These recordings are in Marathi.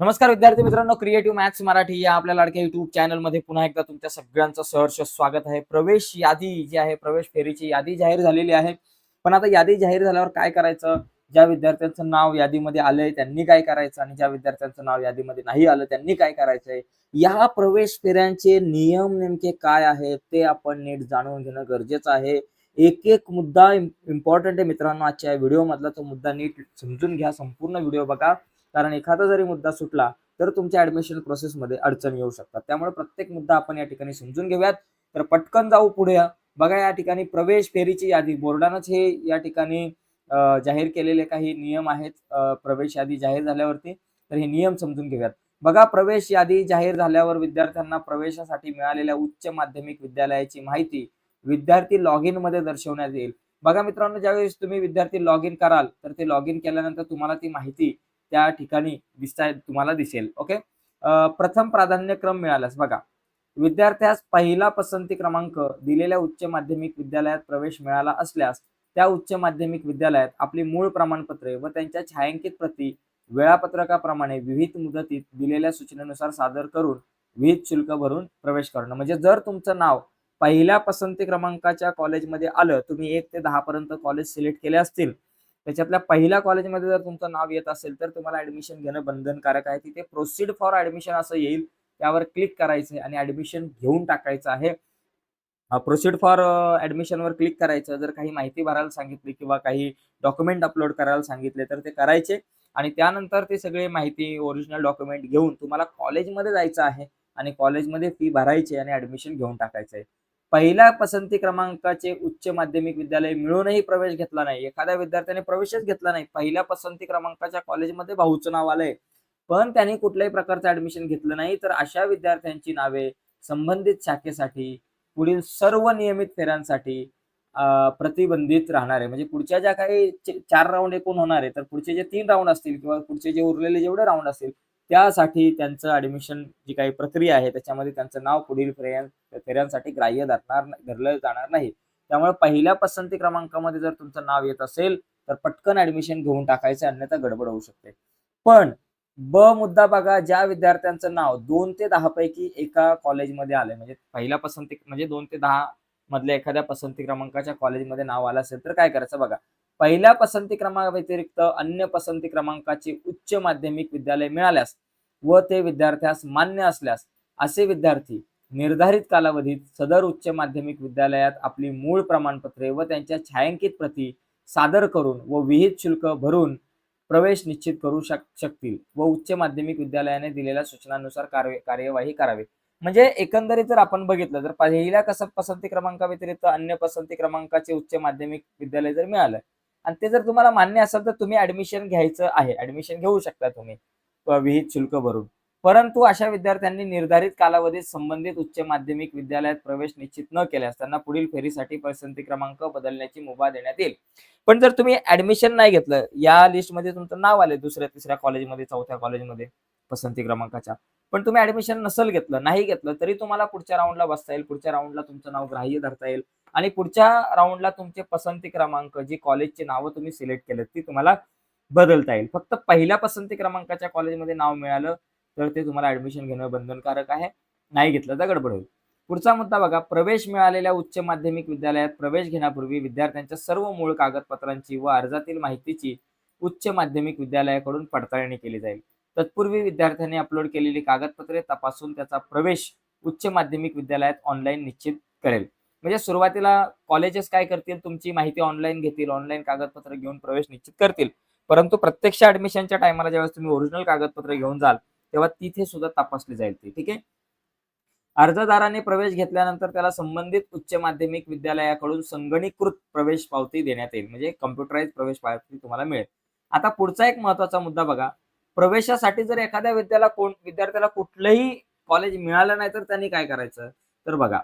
नमस्कार विद्यार्थी मित्रांनो क्रिएटिव्ह मॅथ्स मराठी या आपल्या लाडक्या युट्यूब चॅनलमध्ये पुन्हा एकदा तुमच्या सगळ्यांचं सहर्ष स्वागत आहे. प्रवेश यादी जी आहे प्रवेश फेरीची यादी जाहीर झालेली आहे. पण आता यादी जाहीर झाल्यावर काय करायचं? ज्या विद्यार्थ्यांचं नाव यादीमध्ये आलंय त्यांनी काय करायचं? आणि ज्या विद्यार्थ्यांचं नाव यादीमध्ये नाही आलं त्यांनी काय करायचंय? या प्रवेश फेऱ्यांचे नियम नेमके काय आहेत ते आपण नीट जाणून घेणं गरजेचं आहे. एक एक मुद्दा इम्पॉर्टंट आहे मित्रांनो आजच्या व्हिडिओ मधला. तो मुद्दा नीट समजून घ्या संपूर्ण व्हिडिओ बघा. कारण एखादा जरी मुद्दा सुटला तर तुमच्या ऍडमिशन प्रोसेसमध्ये अडचण येऊ शकतात. त्यामुळे प्रत्येक मुद्दा आपण या ठिकाणी समजून घेऊयात. तर पटकन जाऊ पुढे. बघा या ठिकाणी प्रवेश फेरीची यादी. बोर्डानंच हे या ठिकाणी जाहीर केलेले काही नियम आहेत. प्रवेश यादी जाहीर झाल्यावरती. तर हे नियम समजून घेऊयात. बघा प्रवेश यादी जाहीर झाल्यावर विद्यार्थ्यांना प्रवेशासाठी मिळालेल्या उच्च माध्यमिक विद्यालयाची माहिती विद्यार्थी लॉग इनमध्ये दर्शवण्यात येईल. बघा मित्रांनो ज्यावेळेस तुम्ही विद्यार्थी लॉग इन कराल तर ते लॉग इन केल्यानंतर तुम्हाला ती माहिती त्या ठिकाणी दिसता तुम्हाला दिसेल. ओके प्रथम प्राधान्यक्रम मिळाल्यास बघा विद्यार्थ्यास पहिला पसंती क्रमांक दिलेल्या उच्च माध्यमिक विद्यालयात प्रवेश मिळाला असल्यास त्या उच्च माध्यमिक विद्यालयात आपली मूळ प्रमाणपत्रे व त्यांच्या छायांकित प्रती वेळापत्रकाप्रमाणे विविध मुदतीत दिलेल्या सूचनेनुसार सादर करून विहित शुल्क भरून प्रवेश करणं. म्हणजे जर तुमचं नाव पहिल्या पसंती क्रमांकाच्या कॉलेजमध्ये आलं तुम्ही एक ते दहा पर्यंत कॉलेज सिलेक्ट केले असतील त्याच्यातल्या पहिल्या कॉलेजमध्ये जर तुमचं नाव येत असेल तर तुम्हाला ऍडमिशन घेणं बंधनकारक आहे. तिथे प्रोसीड फॉर ऍडमिशन असं येईल त्यावर क्लिक करायचं आणि ऍडमिशन घेऊन टाकायचं आहे. प्रोसीड फॉर ऍडमिशनवर क्लिक करायचं. जर काही माहिती भरायला सांगितली किंवा काही डॉक्युमेंट अपलोड करायला सांगितले तर ते करायचे. आणि त्यानंतर ते सगळे माहिती ओरिजिनल डॉक्युमेंट घेऊन तुम्हाला कॉलेजमध्ये जायचं आहे आणि कॉलेजमध्ये फी भरायची आणि ऍडमिशन घेऊन टाकायचं आहे. पहिल्या पसंती क्रमांकाचे उच्च माध्यमिक विद्यालय मिळूनही प्रवेश घेतला नाही. एखाद्या विद्यार्थ्याने प्रवेशच घेतला नाही. पहिल्या पसंती क्रमांकाच्या कॉलेजमध्ये भाऊचं नाव आलंय. पण त्यांनी कुठल्याही प्रकारचं ऍडमिशन घेतलं नाही. तर अशा विद्यार्थ्यांची नावे संबंधित शाखेसाठी पुढील सर्व नियमित फेऱ्यांसाठी प्रतिबंधित राहणार आहे. म्हणजे पुढच्या ज्या काही चार राऊंड एकूण होणार आहे तर पुढचे जे तीन राऊंड असतील किंवा पुढचे जे उरलेले जेवढे राऊंड असतील त्यासाठी त्यांचं ऍडमिशन जी काही प्रक्रिया आहे त्याच्यामध्ये त्यांचं नाव पुढील फेऱ्यां फेऱ्यांसाठी ग्राह्य धरणार धरलं जाणार नाही. त्यामुळे पहिल्या पसंती क्रमांकामध्ये जर तुमचं नाव येत असेल तर पटकन ऍडमिशन घेऊन टाकायचं अन्यथा गडबड होऊ शकते. पण ब मुद्दा बघा ज्या विद्यार्थ्यांचं नाव दोन ते दहा पैकी एका कॉलेजमध्ये आलंय म्हणजे पहिल्या पसंती म्हणजे दोन ते दहा मधल्या एखाद्या पसंती क्रमांकाच्या कॉलेजमध्ये नाव आलं असेल तर काय करायचं बघा. पहिल्या पसंती क्रमांकाव्यतिरिक्त अन्य पसंती क्रमांकाचे उच्च माध्यमिक विद्यालय मिळाल्यास व ते विद्यार्थ्यास मान्य असल्यास असे विद्यार्थी निर्धारित कालावधीत सदर उच्च माध्यमिक विद्यालयात आपली मूळ प्रमाणपत्रे व त्यांच्या छायांकित प्रती सादर करून व विहित शुल्क भरून प्रवेश निश्चित करू शक शकतील व उच्च माध्यमिक विद्यालयाने दिलेल्या सूचनांनुसार कार्य कार्यवाही करावी. म्हणजे एकंदरीत जर आपण बघितलं तर पहिल्या कसं पसंती क्रमांकाव्यतिरिक्त अन्य पसंती क्रमांकाचे उच्च माध्यमिक विद्यालय जर मिळालं आणि ते जर तुम्हाला मान्य असेल तर तुम्ही ऍडमिशन घ्यायचं आहे. ऍडमिशन घेऊ शकता तुम्ही विहित शुल्क भरून. परंतु अशा विद्यार्थ्यांनी निर्धारित कालावधीत संबंधित उच्च माध्यमिक विद्यालयात प्रवेश निश्चित न केल्यास त्यांना पुढील फेरीसाठी पसंती क्रमांक बदलण्याची मुभा देण्यात येईल. पण जर तुम्ही ऍडमिशन नाही घेतलं या लिस्टमध्ये तुमचं नाव आले दुसऱ्या तिसऱ्या कॉलेजमध्ये चौथ्या कॉलेजमध्ये पसंती क्रमांकाच्या. पण तुम्ही ऍडमिशन नसेल घेतलं नाही घेतलं तरी तुम्हाला पुढच्या राऊंडला बसता येईल. पुढच्या राऊंडला तुमचं नाव ग्राह्य धरता येईल. आणि पुढच्या राऊंडला तुमचे पसंती क्रमांक जी कॉलेजची नावं तुम्ही सिलेक्ट केलेत ती तुम्हाला बदलता येईल. फक्त पहिल्या पसंती क्रमांकाच्या कॉलेजमध्ये नाव मिळालं तर ते तुम्हाला ऍडमिशन घेणं बंधनकारक आहे. नाही घेतलं तर गडबड होईल. पुढचा मुद्दा बघा प्रवेश मिळालेल्या उच्च माध्यमिक विद्यालयात प्रवेश घेण्यापूर्वी विद्यार्थ्यांच्या सर्व मूळ कागदपत्रांची व अर्जातील माहितीची उच्च माध्यमिक विद्यालयाकडून पडताळणी केली जाईल. तत्पूर्वी विद्यार्थ्यांनी अपलोड केलेली कागदपत्रे तपासून त्याचा प्रवेश उच्च माध्यमिक विद्यालयात ऑनलाईन निश्चित करेल. म्हणजे सुरुवातीला कॉलेजेस काय करतील तुमची माहिती ऑनलाईन घेतील ऑनलाईन कागदपत्र घेऊन प्रवेश निश्चित करतील. परंतु प्रत्यक्ष ऍडमिशनच्या टायमाला ज्यावेळेस तुम्ही ओरिजिनल कागदपत्र घेऊन जाल तेव्हा तिथे सुद्धा तपासली जाईल ती ठीक आहे? अर्जदाराने प्रवेश घेतल्यानंतर त्याला संबंधित उच्च माध्यमिक विद्यालयाकडून संगणीकृत प्रवेश पावती देण्यात येईल म्हणजे कम्प्युटराईज प्रवेश पावती तुम्हाला मिळेल. आता पुढचा एक महत्त्वाचा मुद्दा बघा. प्रवेशासाठी जर एखाद्या विद्याला कोण विद्यार्थ्याला कुठलंही कॉलेज मिळालं नाही तर त्यांनी काय करायचं? तर बघा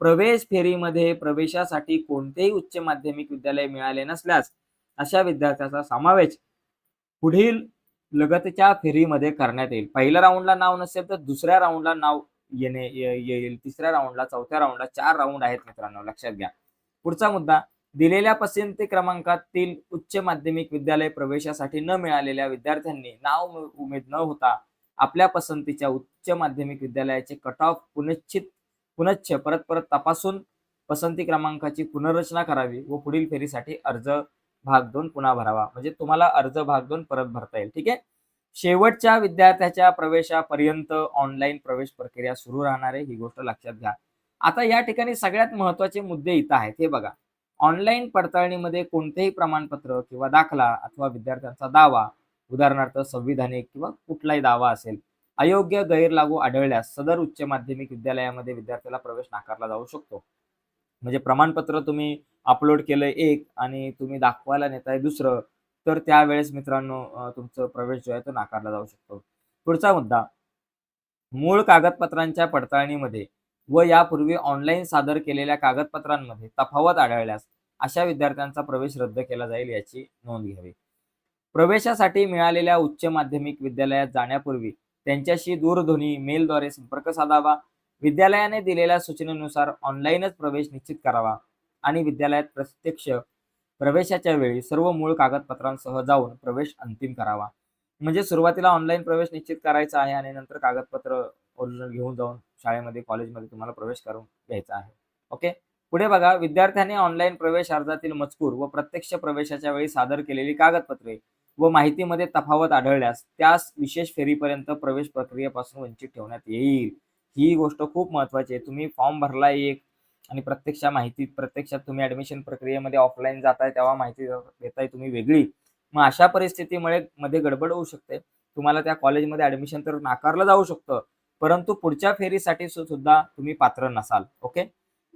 प्रवेश फेरीमध्ये प्रवेशासाठी कोणतेही उच्च माध्यमिक विद्यालय मिळाले नसल्यास अशा विद्यार्थ्याचा समावेश पुढील लगतच्या फेरीमध्ये करण्यात येईल. पहिल्या राऊंडला नाव नसेल तर दुसऱ्या राऊंडला नाव येणे येईल. तिसऱ्या राऊंडला चौथ्या राऊंडला चार राऊंड आहेत मित्रांनो. लक्षात घ्या. पुढचा मुद्दा दिलेल्या पसंती क्रमांकातील उच्च माध्यमिक विद्यालय प्रवेशासाठी न मिळालेल्या विद्यार्थ्यांनी नाव उमेद न होता आपल्या पसंतीच्या उच्च माध्यमिक विद्यालयाचे कट ऑफ पुनश्चित पुनश्च परत परत तपासून पसंती क्रमांकाची पुनर्रचना करावी व पुढील फेरीसाठी अर्ज भाग दोन पुन्हा भरावा. म्हणजे तुम्हाला अर्ज भाग दोन परत भरता येईल. ठीक आहे? शेवटच्या विद्यार्थ्याच्या प्रवेशापर्यंत ऑनलाईन प्रवेश प्रक्रिया सुरू राहणार आहे. ही गोष्ट लक्षात घ्या. आता या ठिकाणी सगळ्यात महत्त्वाचे मुद्दे इथं आहेत. हे बघा. ऑनलाईन पडताळणीमध्ये कोणतेही प्रमाणपत्र किंवा दाखला अथवा विद्यार्थ्यांचा दावा उदाहरणार्थ संविधानिक किंवा कुठलाही दावा असेल अयोग्य गैरलागू आढळल्यास सदर उच्च माध्यमिक विद्यालयामध्ये विद्यार्थ्याला प्रवेश नाकारला जाऊ शकतो. म्हणजे प्रमाणपत्र तुम्ही अपलोड केलंय एक आणि तुम्ही दाखवायला नेताय दुसरं तर त्यावेळेस मित्रांनो तुमचं प्रवेश जो आहे तो नाकारला जाऊ शकतो. पुढचा मुद्दा. मूळ कागदपत्रांच्या पडताळणीमध्ये व यापूर्वी ऑनलाईन सादर केलेल्या कागदपत्रांमध्ये तफावत आढळल्यास अशा विद्यार्थ्यांचा प्रवेश रद्द केला जाईल याची नोंद घ्यावी. प्रवेशासाठी मिळालेल्या उच्च माध्यमिक विद्यालयात जाण्यापूर्वी त्यांच्याशी दूरध्वनी मेलद्वारे संपर्क साधावा. विद्यालयाने दिलेल्या सूचनेनुसार ऑनलाईनच प्रवेश निश्चित करावा आणि विद्यालयात प्रत्यक्ष प्रवेशाच्या वेळी सर्व मूळ कागदपत्रांसह जाऊन प्रवेश अंतिम करावा. म्हणजे सुरुवातीला ऑनलाईन प्रवेश निश्चित करायचा आहे आणि नंतर कागदपत्र ओरिजिनल घेऊन जाऊन शाळेमध्ये कॉलेजमध्ये तुम्हाला प्रवेश करून घ्यायचा आहे. ओके पुढे बघा विद्यार्थ्याने ऑनलाईन प्रवेश अर्जातील मजकूर व प्रत्यक्ष प्रवेशाच्या वेळी सादर केलेली कागदपत्रे व माहितीमध्ये तफावत आढळल्यास त्यास विशेष फेरीपर्यंत प्रवेश प्रक्रियेपासून वंचित ठेवण्यात येईल. ही गोष्ट खूप महत्वाची आहे. तुम्ही फॉर्म भरला एक आणि प्रत्यक्ष माहिती प्रत्यक्षात तुम्ही ऍडमिशन प्रक्रियेमध्ये ऑफलाईन जाताय तेव्हा माहिती देताय तुम्ही वेगळी. मग अशा परिस्थितीमुळे मध्ये गडबड होऊ शकते. तुम्हाला त्या कॉलेजमध्ये ऍडमिशन तर नाकारलं जाऊ शकतं. परंतु पुढच्या फेरीसाठी सुद्धा तुम्ही पात्र नसाल. ओके?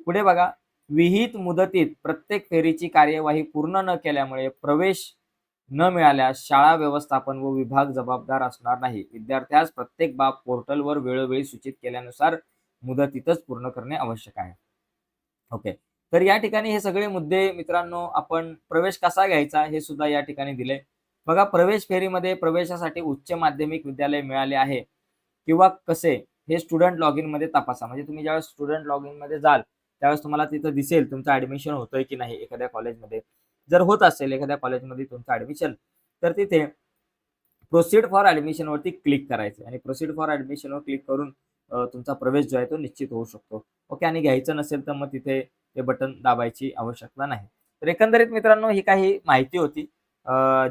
पुढे बघा. विहित मुदतीत प्रत्येक फेरीची कार्यवाही पूर्ण न केल्यामुळे प्रवेश न मिळाल्यास शाळा व्यवस्थापन व विभाग जबाबदार असणार नाही. विद्यार्थ्यास प्रत्येक बाब पोर्टलवर वेळोवेळी सूचित केल्यानुसार मुदतीतच पूर्ण करणे आवश्यक आहे. ओके तर या ठिकाणी हे सगळे मुद्दे मित्रांनो आपण प्रवेश कसा घ्यायचा हे सुद्धा या ठिकाणी दिले. बघा प्रवेश फेरीमध्ये प्रवेशासाठी उच्च माध्यमिक विद्यालय मिळाले आहे किंवा कसे हे स्टुडंट लॉग इनमध्ये तपासा. म्हणजे तुम्ही ज्यावेळेस स्टुडंट लॉग इनमध्ये जाल त्यावेळेस तुम्हाला तिथं दिसेल तुमचं ऍडमिशन होतंय की नाही एखाद्या कॉलेजमध्ये जर होत असेल एखाद्या कॉलेजमध्ये तुमचं ऍडमिशन तर तिथे प्रोसीड फॉर ॲडमिशनवरती क्लिक करायचं. आणि प्रोसीड फॉर ॲडमिशनवर क्लिक करून तुमचा प्रवेश जो आहे तो निश्चित होऊ शकतो. ओके आणि घ्यायचं नसेल तर मग तिथे ते बटन दाबायची आवश्यकता नाही. तर एकंदरीत मित्रांनो ही काही माहिती होती.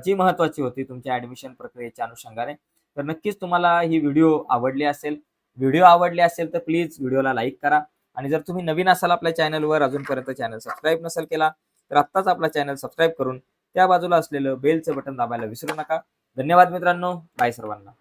जी महत्वाची होती तुमच्या ॲडमिशन प्रक्रियेच्या अनुषंगाने. तर नक्कीच तुम्हाला ही व्हिडिओ आवडली असेल. व्हिडिओ आवडली असेल तर प्लीज व्हिडिओला लाईक करा. आणि जर तुम्ही नवीन असाल आपल्या चॅनलवर अजूनपर्यंत चॅनल सबस्क्राईब नसेल केला तर आत्ताच आपला चॅनल सबस्क्राईब करून त्या बाजूला असलेलं बेलचं बटन दाबायला विसरू नका. धन्यवाद मित्रांनो. बाय सर्वांना.